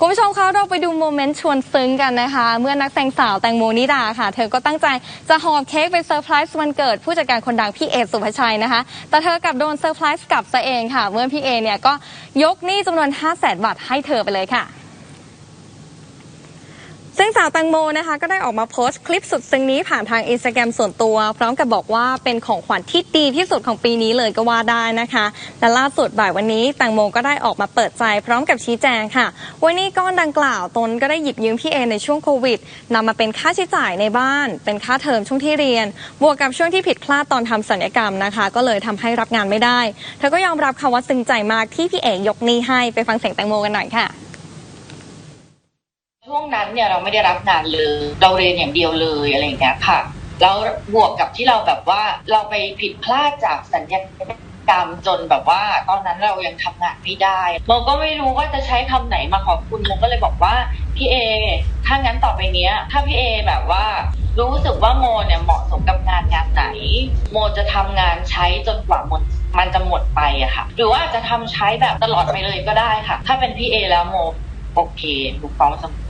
คุณผู้ชมคะเราไปดูโมเมนต์ชวนซึ้งกันนะคะ เมื่อนักแสดงสาวแตงโมนิดาค่ะ เธอก็ตั้งใจจะหอบเค้กไปเซอร์ไพรส์วันเกิดผู้จัดการคนดังพี่เอสุภชัยนะคะ แต่เธอกลับโดนเซอร์ไพรส์กลับซะเองค่ะ เมื่อพี่เอเนี่ยก็ยกหนี้จำนวน 5 0 0แสนบาทให้เธอไปเลยค่ะ ซึ่งสาวตังโมนะคะ ก็ได้ออกมาโพสต์คลิปสุดซึ้งนี้ผ่านทางอินสตาแกรมส่วนตัว พร้อมกับบอกว่าเป็นของขวัญที่ดีที่สุดของปีนี้เลยก็ว่าได้นะคะ และล่าสุดบ่ายวันนี้แตงโมก็ได้ออกมาเปิดใจ พร้อมกับชี้แจงค่ะ วันนี้ก้อนดังกล่าวตนก็ได้หยิบยืมพี่เอในช่วงโควิดนำมาเป็นค่าใช้จ่ายในบ้าน เป็นค่าเทอมช่วงที่เรียน บวกกับช่วงที่ผิดพลาดตอนทำศัลยกรรมนะคะ ก็เลยทำให้รับงานไม่ได้ เธอก็ยอมรับค่ะว่าซึ้งใจมากที่พี่เอยกนี้ให้ไปฟังเสียงแตงโมกันหน่อยค่ะ วงนั้นเนี่ยเราไม่ได้รับงานเลย เราเรียนอย่างเดียวเลยอะไรอย่างเงี้ยค่ะ แล้วบวกกับที่เราแบบว่าเราไปผิดพลาดจากสัญญากรรมจนแบบว่า ตอนนั้นเรายังทำงานไม่ได้โมก็ไม่รู้ว่าจะใช้คำไหนมาขอบคุณโมก็เลยบอกว่าพี่เอถ้างั้นต่อไปเนี้ย ถ้าพี่เอแบบว่ารู้สึกว่าโมเนี่ยเหมาะสมกับงานงานไหน โมจะทำงานใช้จนกว่าหมดมันจะหมดไปอะค่ะ หรือว่าจะทำใช้แบบตลอดไปเลยก็ได้ค่ะ ถ้าเป็นพี่เอแล้วโมโอเคถูกต้องเสมอ